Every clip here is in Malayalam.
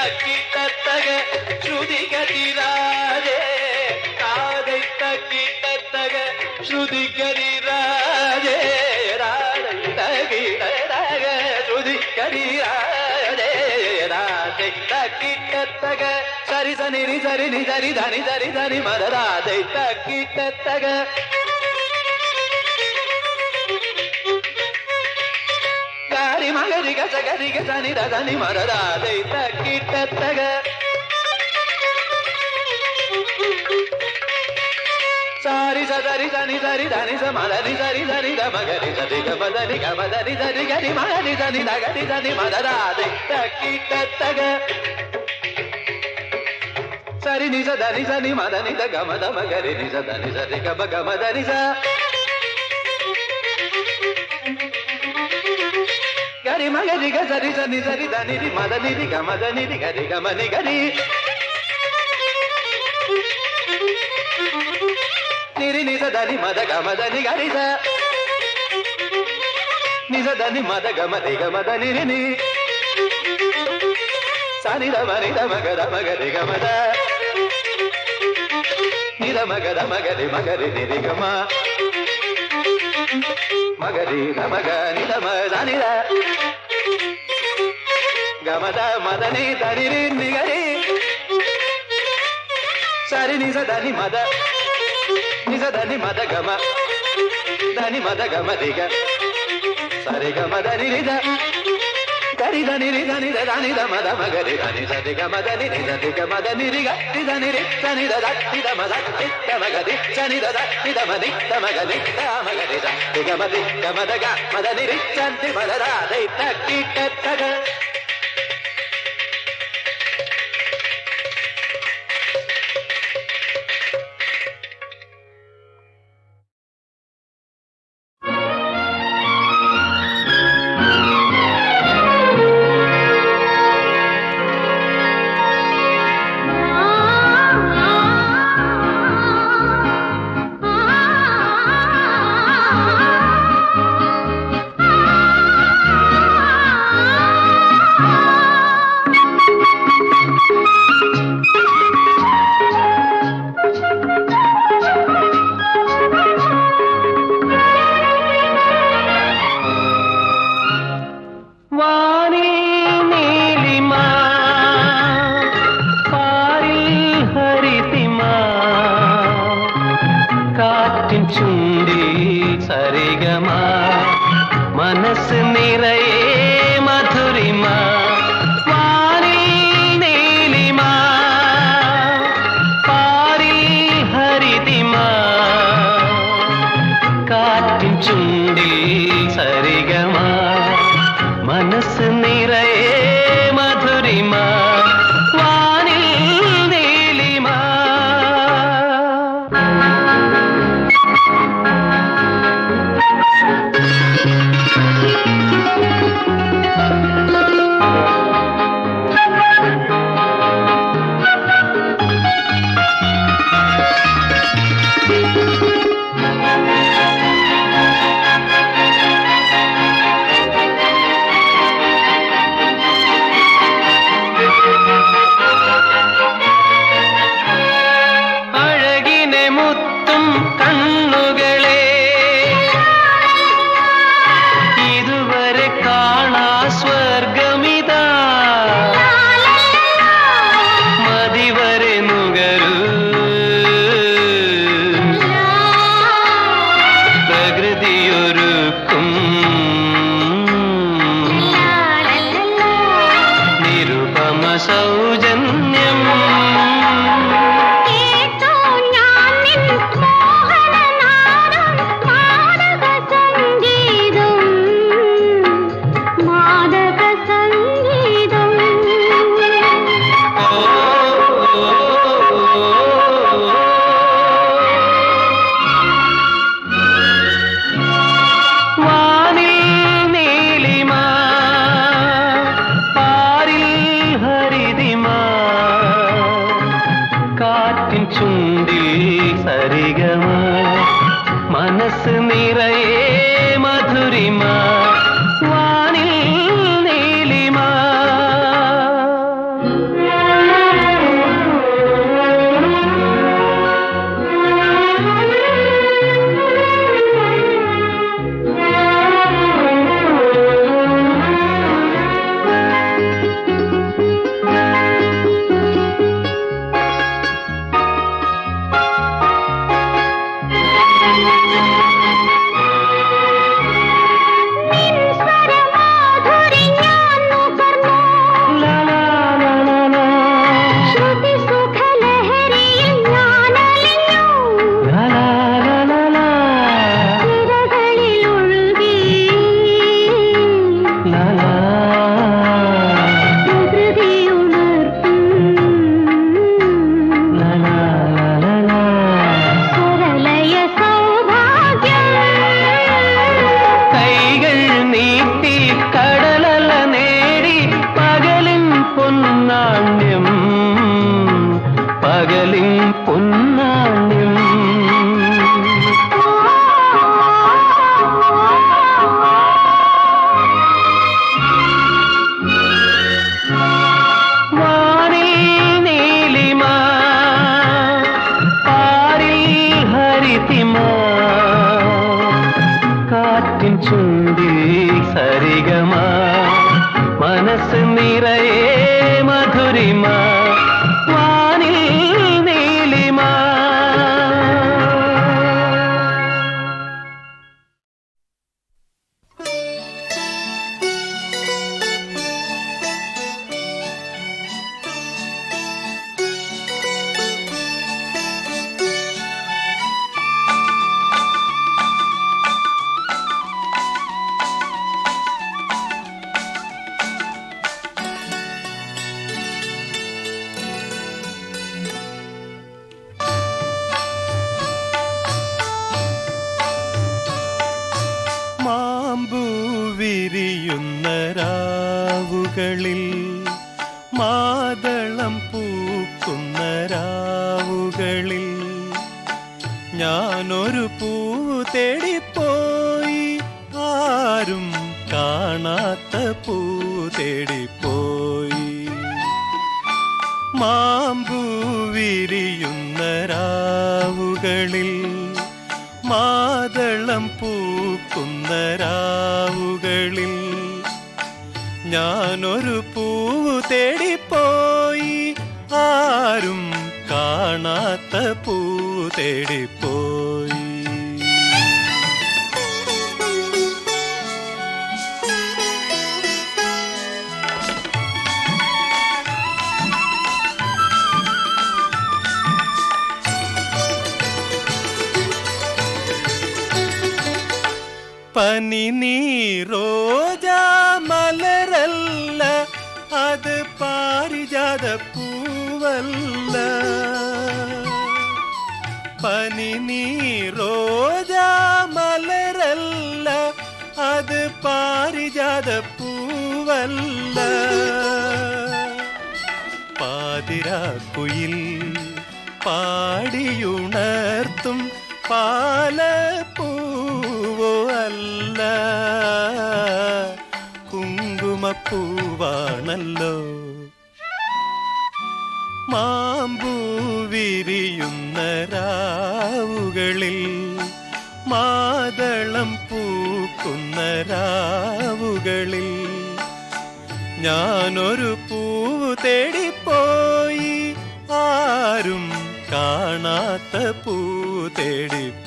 தக்கி தத்தக ஸ்ருதிகதிராதே காதை தக்கி தத்தக ஸ்ருதிகதிராதே ராதை தகிடக ஸ்ருதிகதிராதே ராதை தக்கி தத்தக சரி சனிரி சரி நிதரி தனி தரி தனி மதராதை தக்கி தத்தக மகரி கசகரி கசனி ரசனி மரராதை தக்கிட்ட தக சாரி சதரி சனி சரி தனி ச மதனி சரி சரி த மகரி சரி க மதனி க மதனி சரி கரி மகரி சனி தகரி சனி மதராதை தக்கிட்ட தக சரி நிச தனி சனி மதனி த கமத மகரி நிச. தனி சரி கப கமதனி ச గరి మగరి గరి సని సరి ధనిరి మదనిరి గమదనిరి గరి గమని గరి. నిరి నిజ ధని మద గమదని గరి స. నిజ ధని మద గమని గమదని రిని సని రమని రమగ రమగరి గమద నిరమగ రమగరి మగరి నిరిగమ మగది నమగ నిలమ దనిర గమద మదని దనిరి నిగరి. సరి నిజ దని మద నిజ దని మద గమ దని మద గమ దిగ. సరి గమ దనిరిద रि ध नि रि ध नि ध ध नि ध म ध म ग रि ध नि ध नि ग म ध नि रि ध नि ग म ध नि रि ग रि ध नि रि ध नि ध ध नि ध म ध नि ध म ग रि ध नि ध ध नि ध म नि ध म ग नि ध म ग रि ध नि ग म ध ग म ध ग म ध नि रि ध नि म ध ध ध ध ट ट ट ट പൂവ് തേടിപ്പോയി. ആരും കാണാത്ത പൂ തേടിപ്പോയി. മാമ്പൂ വിരിയുന്ന രാവുകളിൽ മാതളം പൂക്കുന്ന രാവുകളിൽ ഞാനൊരു പൂവ് തേടിപ്പോയി. ആരും കാണാത്ത പൂ തേടിപ്പോയി പനി നീരോജാ മലരല്ല അത് പാരിജാത പൂവല്ല. പനി നീരോജാ മലരല്ല അത് പാരിജാത പൂവല്ല. പാതിരാക്കുയിൽ പാടിയുണർത്തും പാല കുങ്കുമപ്പൂവാണല്ലോ. മാമ്പൂ വിരിയുന്ന രാവുകളിൽ മാതളം പൂക്കുന്ന രാവുകളിൽ ഞാനൊരു പൂവ് തേടിപ്പോയി ആരും കാണാത്ത പൂ തേടിപ്പോയി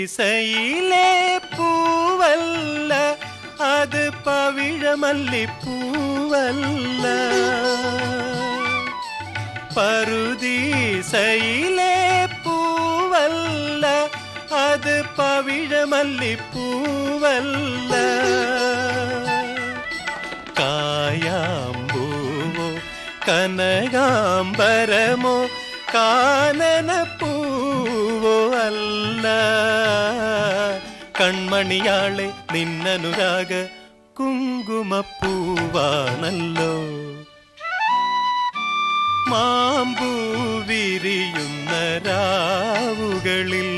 இசையிலே பூவல்ல அது பவிழமல்லி பூவல்ல பருதிசையிலே பூவல்ல அது பவிழமல்லி பூவல்ல காயாம்பூவோ கனகாம்பரமோ கானன பூவோ அல்ல. കൺമണിയാളെ നിന്നനുരാഗ കുങ്കുമപ്പൂവാണല്ലോ. മാമ്പൂ വിരിയുന്ന രാവുകളിൽ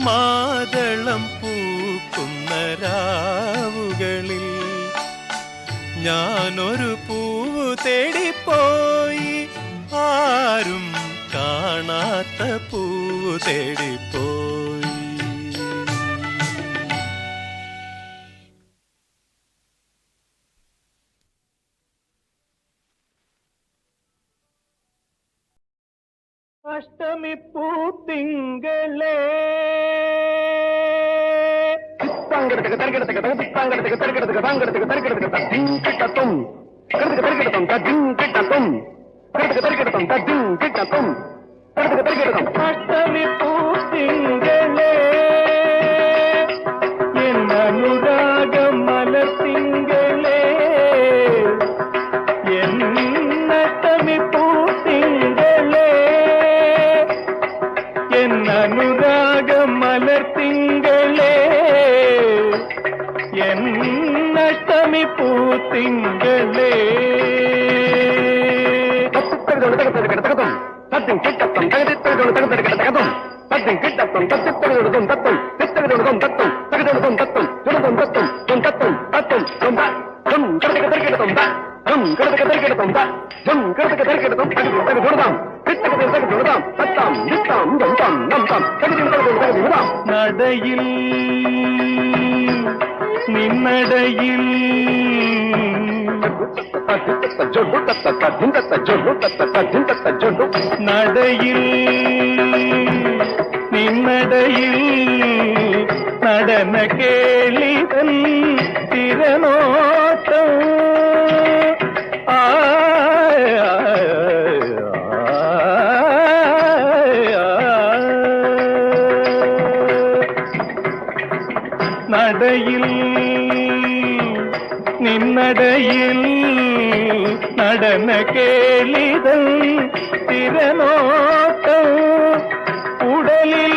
മാതളം പൂക്കുന്ന രാവുകളിൽ ഞാനൊരു പൂവ് തേടിപ്പോയി ആരും കാണാത്ത പൂവ് തേടിപ്പോയി பஞ்சமி பூத்திங்களே தாங்கிறதுக்கு தருக்கிறதுக்கு தகுதித்தாங்கிறதுக்கு தருக்கிறதுக்கு தாங்கிறதுக்கு தருக்கிறதுக்கு தட்டின் கிட்டத்தும். கருத்துக்கு தருக்கிறதும் தட்டின் கிட்டத்தும். கருத்துக்கு தருக்கிறதும் தட்டின் கிட்டத்தும். கருத்துக்கு தருக்கிறதும் பஞ்சமி பூத்திங்க நடையில் நின்னடையில் நடன கேளிதன் திறனோட்டம். നിന്നടയിൽ നടന കേളിതൽ തിരനോട്ടം ഉടലിൽ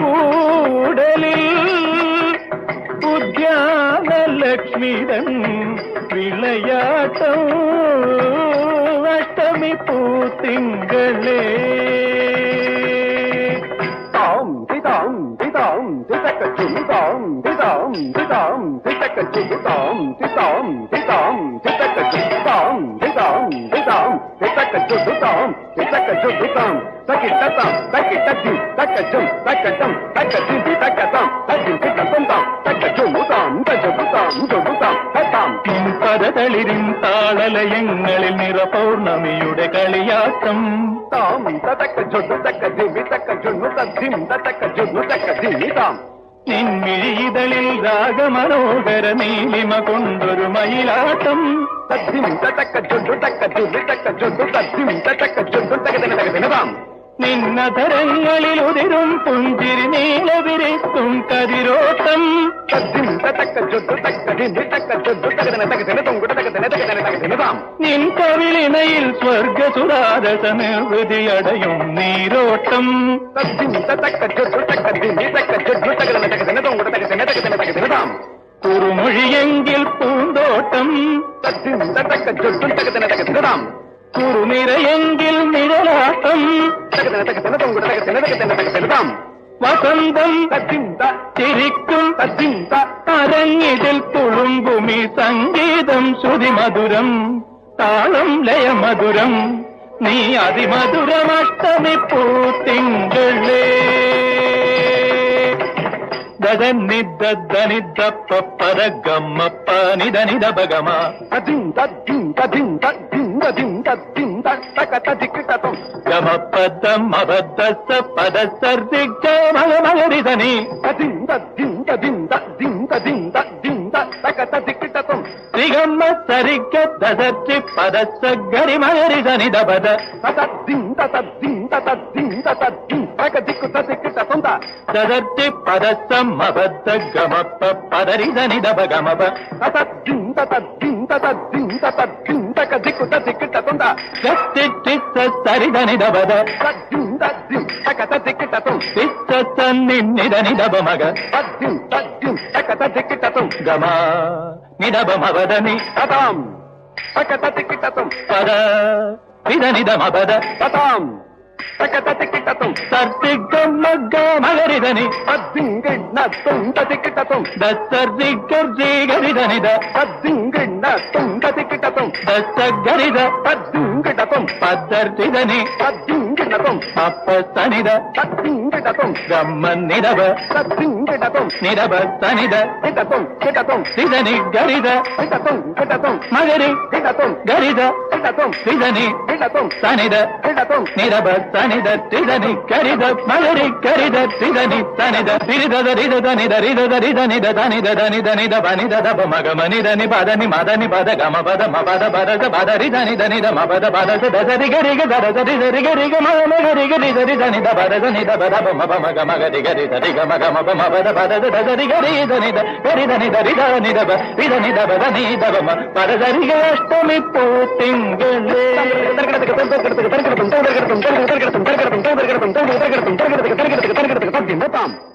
കൂടലിൽ ഉദ്യാനലക്ഷ്മിതൻ വിളയാട്ടം അഷ്ടമി പൂത്തിങ്കളേ. താം തിതാം തിതക്ക ചുരുതാം തിതാം തിതാം തിതക്ക ചുരുതാം തിതാം തിതാം തിതക്ക ചുരുതാം തിതാം തിതാം തിതക്ക ചുരുതാം തിതക്ക ചുരുതാം തക്കിട്ടതാം തക്കിട്ടജി തക്കജം തക്കജം തക്കജി തക്കതാം തജി തക്കതാം തക്കജുമുതാം തജുതാം ജുതാം തതാം പരതളിരിൻ താളലയങ്ങളിൽ നിറപൗർണമിയുടെ കളിയാട്ടം താം തതക്ക ജൊന്നു തക്ക ജിമി തക്ക ജൊന്നു തദ്ധിം തതക്ക ജൊന്നു തക്ക ജിമിതാം നിൻമിഴിതളിൽ രാഗമനോഹര നീലിമ കൊണ്ടൊരു മയിലാട്ടം തദ്ധിം തതക്ക ജൊന്നു തക്ക ജിമി തക്ക ജൊന്നു തദ്ധിം തതക്ക ജൊന്നു തക തക തക തകതാം നിന്നധരങ്ങളിൽ ഉതിരും പുഞ്ചിരി നീലവിരിത്തും കതിരോട്ടം തദ്ധിം തതക്ക ജൊന്നു തക്ക ജിമി തക്ക ജൊന്നു തക തക തക നിഴലാട്ടം. വസന്തം ചിരിക്കും അരങ്ങിതിൽ തക സംഗീതം ശ്രുതി മധുരം താളം ലയമധുരം നീ അതിമധുരമഷ്ടമി നീരോട്ടം దగన్నిద్దని దప్ప పద గమ్మ పనిదని దబగమ దింద దింద దింద దింద దింద దింద తకత దిక్కుటతం గమ పదం అబద్ధస్త పద సర్దిగ్గ మల మలరిదని దింద దింద దింద దింద దింద దింద తకత దిక్కు త్రిగమ్మ సరిగ్గ దదర్చి పదచ్చ గరిమగరి సని దబద దదర్చి పదచ్చ మబద్ద గమప్ప పదరి సని దబ గమబ సరిదని దబద టకత దిక్కు తతం తిత్త నిడ నిడబ మగ పద్యం పద్యం టకత దిక్కు తతం గమా నిడబ మవదని తతాం టకత దిక్కు తతం పద నిద తతాం తకతతికిటతం సర్దిగ్గమ్మగ్గ మగరిదని పద్దింగిన్నత్తం తతికిటతం దత్తర్దిగ్గర్జీగరిదనిద పద్దింగిన్నత్తం తతికిటతం దత్తగరిద పద్దింగిటతం పద్దర్జిదని పద్దింగిటతం పప్పస్తనిద పద్దింగిటతం గమ్మన్నిదవ. పద్దింగిటతం నిరవ సనిద కిటతం కిటతం సిదని గరిద. కిటతం కిటతం మగరి. కిటతం గరిద. కిటతం సిదని சனித நிரப சனித திதனி கரித மலரி கரித திதனி சனித திரிதத ரிதத நித ரிதத ரித நித தனித தனித நித பனித தப மக மனித நிபத நிமத நிபத கம பத மபத பரத பத ரித நித நித மபத பரத தசரி கரிக தரத ரித ரிக ரிக மக மக ரிக ரித ரித நித பரத நித பத பம பம க மக ரிக ரித ரிக மக மப மபத பரத தசரி கரித நித கரித நித ரித நித ப ரித நித பத நித பம பரத ரிக அஷ்டமி பூ திங்களே தடுக்கிறதுக்கு தடுக்கிறதும் தடுக்கிறதும் தடுக்கிறதும் தடுக்கிறதும் தடுக்கிறதும் தடுக்கிறதும் தடுக்கிறதும் தடுக்கிறதுக்கு தடுக்கிறதுக்கு தடுக்கிறதுக்கு தடுக்கிறதுக்கு தடுக்கிறதுக்கு தடுக்கிறதுக்கு தடுக்கிறதுக்கு தடுக்கிறதுக்கு தடுக்கிறதுக்கு தடுக்கிறதுக்கு தடுக்கிறதுக்கு தடுக்கிறதுக்கு தடுக்கிறதுக்கு தடுக்கிறதுக்கு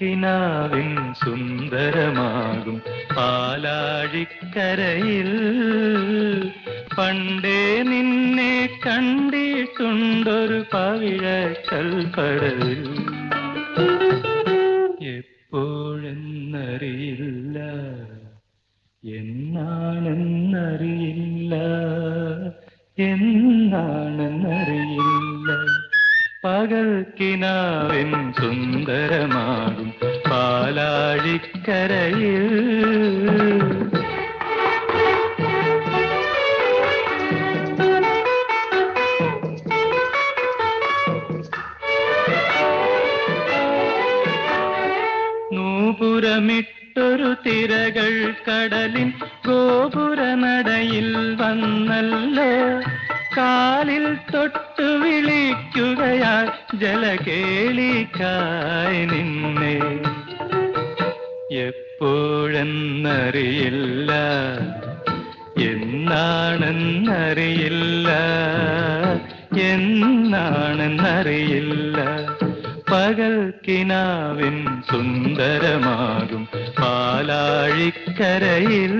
പകൽക്കിനാവിൻ സുന്ദരമാകും പാലാഴിക്കരയിൽ. പണ്ടേ നിന്നെ കണ്ടിട്ടുണ്ടൊരു പവിഴ കൽപ്പടവിൽ എപ്പോഴെന്നറിയില്ല എന്നാണെന്നറിയില്ല എന്നാണെന്നറിയില്ല. പകൽക്കിനാവിൻ സുന്ദരമാകും പാലാഴിക്കരയിൽ. നൂപുരമിട്ടൊരു തിരകൾ കടലിൻ ഗോപുരനടയിൽ വന്നല്ലോ? കാലിൽ ജലകേളിക്കായി നിന്നെ. എപ്പോഴെന്നറിയില്ല എന്നാണെന്നറിയില്ല എന്നാണെന്നറിയില്ല. പകൽ കിനാവിൻ സുന്ദരമാകും പാലാഴിക്കരയിൽ.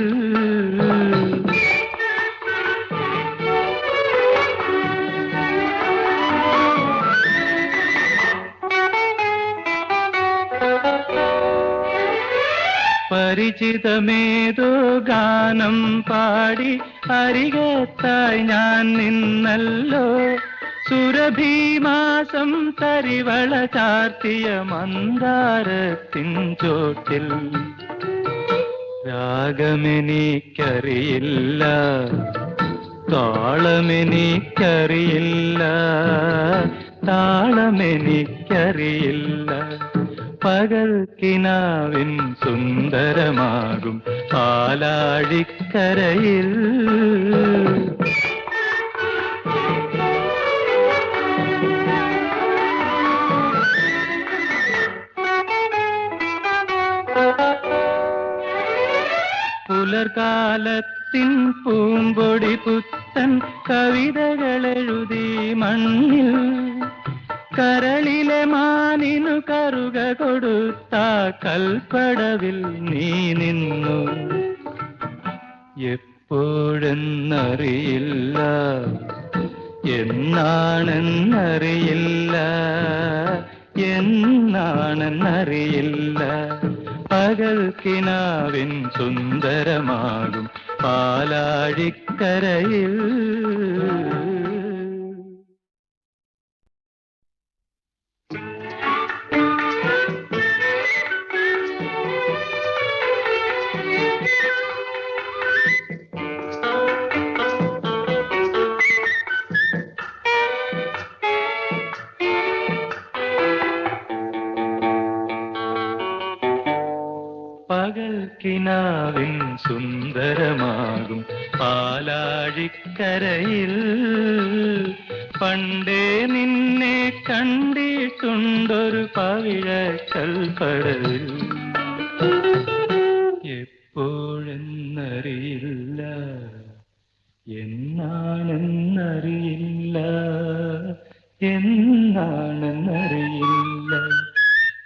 പരിചിതമേതോ ഗാനം പാടി അരികത്തായി ഞാൻ നിന്നല്ലോ. സുരഭീമാസം തരിവള ചാർത്തിയ മന്ദാരത്തിൻ ചോട്ടിൽ. രാഗമെനിക്കറിയില്ല താളമെനിക്കറിയില്ല താളമെനിക്കറിയില്ല. പകൽക്കിനാവിൻ സുന്ദരമാകും പാലാഴിക്കരയിൽ പുലർകാലത്തിൻ പൂമ്പൊടി പുത്തൻ കവിതകളെഴുതി മണ്ണിൽ കരളിലെ മാനിനു കറുക കൊടുത്ത കൽപ്പടവിൽ നീ നിന്നു. എപ്പോഴെന്നറിയില്ല എന്നാണെന്നറിയില്ല എന്നാണെന്നറിയില്ല. പകൽ കിനാവിൻ സുന്ദരമാകും പാലാഴിക്കരയിൽ. പകൽക്കിനാവിൻ സുന്ദരമാകും പാലാഴിക്കരയിൽ. പണ്ടേ നിന്നെ കണ്ടിട്ടുണ്ടൊരു പവിഴ കൽപ്പടവിൽ എപ്പോഴെന്നറിയില്ല എന്നാണെന്നറിയില്ല എന്നാണെന്നറിയില്ല.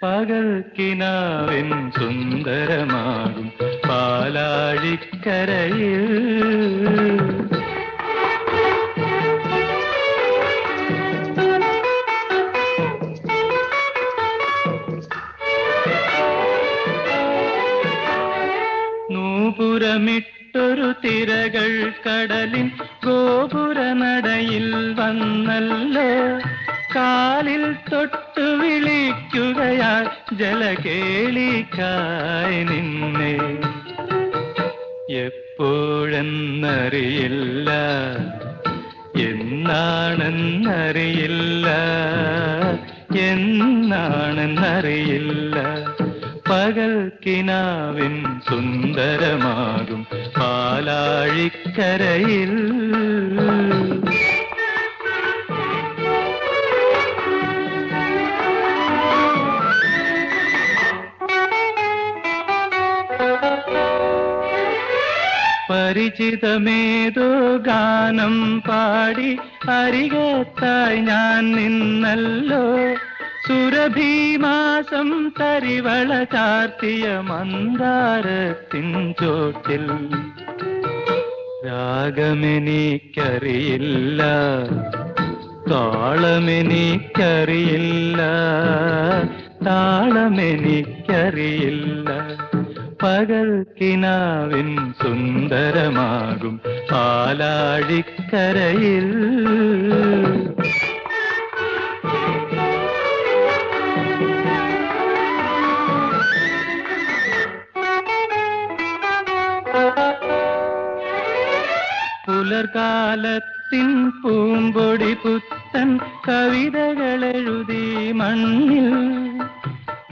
പകൽക്കിനാവിൻ സുന്ദരമാകും പാലാഴിക്കരയിൽ. നൂപുരമിട്ടൊരു തിരകൾ കടലിൻ ഗോപുരനടയിൽ വന്നല്ലോ? കാലിൽ തൊട്ടു വിളിക്കുകയാൽ ജലകേളിക്കായി നിന്നെ. എപ്പോഴെന്നറിയില്ല എന്നാണെന്നറിയില്ല എന്നാണെന്നറിയില്ല. പകൽ കിനാവിൻ സുന്ദരമാകും പാലാഴിക്കരയിൽ. പരിചിതമേതോ ഗാനം പാടി അരികത്തായി ഞാൻ നിന്നല്ലോ. സുരഭീമാസം തരിവള ചാർത്തിയ മന്ദാരത്തിൻ ചോട്ടിൽ. രാഗമെനിക്കറിയില്ല താളമെനിക്കറിയില്ല താളമെനിക്കറിയില്ല. പകൽക്കിനാവിൻ സുന്ദരമാകും പാലാഴിക്കരയിൽ. പുലർകാലത്തിൻ പൂമ്പൊടി പുത്തൻ കവിതകളെഴുതി മണ്ണിൽ.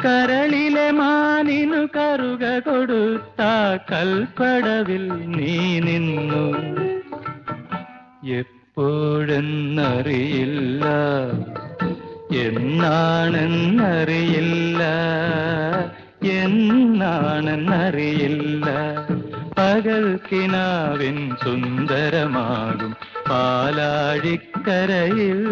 കരളിലെ മാനിനു കറുക കൊടുത്ത കൽപ്പടവിൽ നീ നിന്നു. എപ്പോഴെന്നറിയില്ല എന്നാണെന്നറിയില്ല എന്നാണെന്നറിയില്ല. പകൽ കിനാവിൻ സുന്ദരമാകും പാലാഴിക്കരയിൽ.